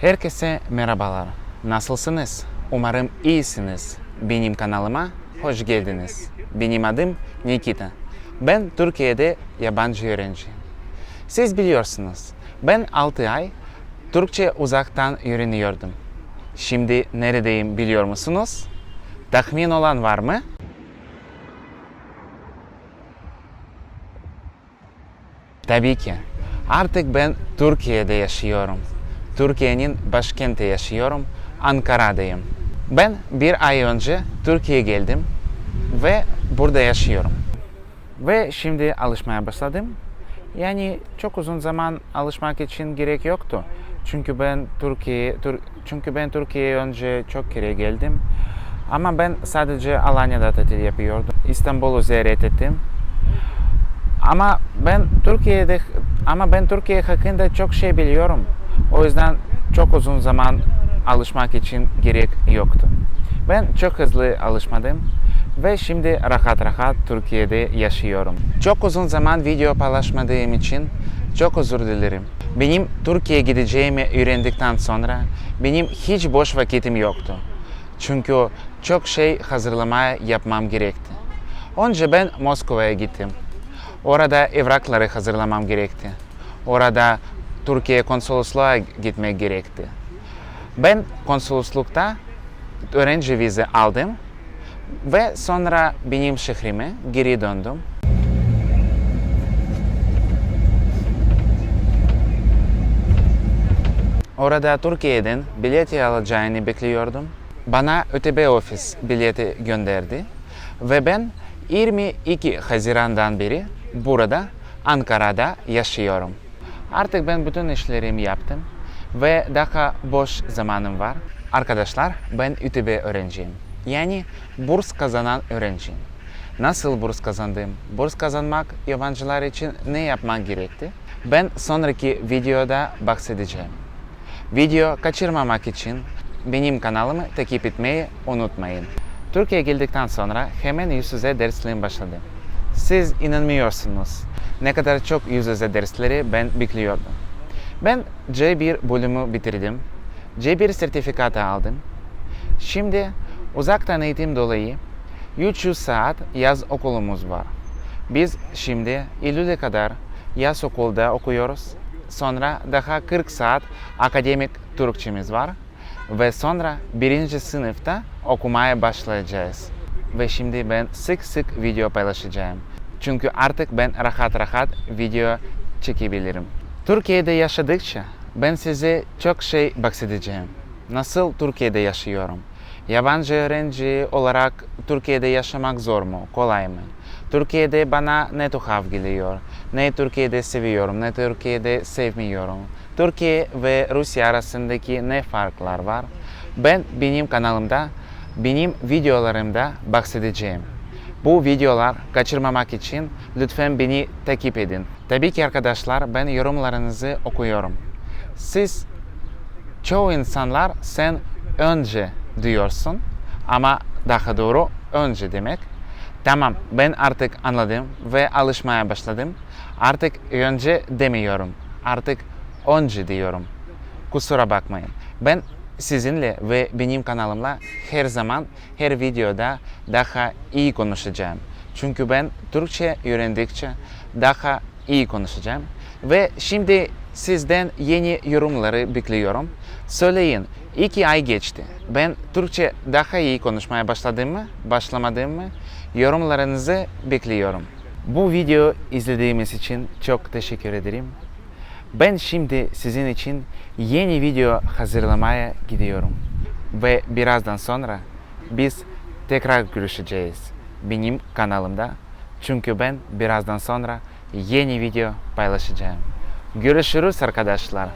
Herkese merhabalar. Nasılsınız? Umarım iyisiniz. Benim kanalıma hoş geldiniz. Benim adım Nikita. Ben Türkiye'de yabancı öğrenci. Siz biliyorsunuz, ben 6 ay Türkçe uzaktan öğreniyordum. Şimdi neredeyim biliyor musunuz? Tahmin olan var mı? Tabii ki. Artık ben Türkiye'de yaşıyorum. Türkiye'nin başkenti yaşıyorum. Ankara'dayım. Ben bir ay önce Türkiye'ye geldim ve burada yaşıyorum. Ve şimdi alışmaya başladım. Yani çok uzun zaman alışmak için gerek yoktu. Çünkü ben Türkiye Tür- çünkü ben Türkiye'ye önce çok kere geldim. Ama ben sadece Alanya'da tatil yapıyordum. İstanbul'u ziyaret ettim. Ama ben Türkiye'de ama ben Türkiye hakkında çok şey biliyorum. O yüzden çok uzun zaman alışmak için gerek yoktu. Ben çok hızlı alışmadım ve şimdi rahat rahat Türkiye'de yaşıyorum. Çok uzun zaman video paylaşmadığım için çok özür dilerim. Benim Türkiye'ye gideceğimi öğrendikten sonra benim hiç boş vakitim yoktu. Çünkü çok şey hazırlamaya yapmam gerekti. Önce ben Moskova'ya gittim. Orada evrakları hazırlamam gerekti. Orada Türkiye konsolosluğa gitmek gerekti. Ben konsoloslukta öğrenci vize aldım ve sonra benim şehrime geri döndüm. Orada Türkiye'den bileti alacağını bekliyordum. Bana ÖTB ofis bileti gönderdi ve ben 22 Haziran'dan beri burada Ankara'da yaşıyorum. Artık ben bütün işlerimi yaptım ve daha boş zamanım var. Arkadaşlar ben ÜTB öğrenciyim. Yani burs kazanan öğrenciyim. Nasıl burs kazandım? Burs kazanmak yabancılar için ne yapman gerekti? Ben sonraki videoda bahsedeceğim. Video kaçırmamak için benim kanalımı takip etmeyi unutmayın. Türkiye'ye geldikten sonra hemen yüz yüze derslerim başladı. Siz inanmıyorsunuz. Ne kadar çok yüz yüze dersleri ben bekliyordum. Ben C1 bölümü bitirdim. C1 sertifikatı aldım. Şimdi uzaktan eğitim dolayı 300 saat yaz okulumuz var. Biz şimdi Eylül'e kadar yaz okulda okuyoruz. Sonra daha 40 saat akademik Türkçemiz var. Ve sonra birinci sınıfta okumaya başlayacağız. Ve şimdi ben sık sık video paylaşacağım. Çünkü artık ben rahat rahat video çekebilirim. Türkiye'de yaşadıkça ben size çok şey bahsedeceğim. Nasıl Türkiye'de yaşıyorum? Yabancı öğrenci olarak Türkiye'de yaşamak zor mu, kolay mı? Türkiye'de bana ne tuhaf geliyor, ne Türkiye'de seviyorum, ne Türkiye'de sevmiyorum. Türkiye ve Rusya arasındaki ne farklar var? Ben benim kanalımda, benim videolarımda bahsedeceğim. Bu videolar kaçırmamak için lütfen beni takip edin. Tabii ki arkadaşlar ben yorumlarınızı okuyorum. Siz çoğu insanlar sen önce diyorsun ama daha doğru önce demek. Tamam ben artık anladım ve alışmaya başladım. Artık önce demiyorum. Artık önce diyorum. Kusura bakmayın. Ben sizinle ve benim kanalımla her zaman her videoda daha iyi konuşacağım. Çünkü ben Türkçe öğrendikçe daha iyi konuşacağım. Ve şimdi sizden yeni yorumları bekliyorum. Söyleyin, iki ay geçti. Ben Türkçe daha iyi konuşmaya başladım mı, başlamadım mı? Yorumlarınızı bekliyorum. Bu video izlediğimiz için çok teşekkür ederim. Ben şimdi sizin için yeni video hazırlamaya gidiyorum. Ve birazdan sonra biz tekrar görüşeceğiz benim kanalımda. Çünkü ben birazdan sonra yeni video paylaşacağım. Görüşürüz arkadaşlar.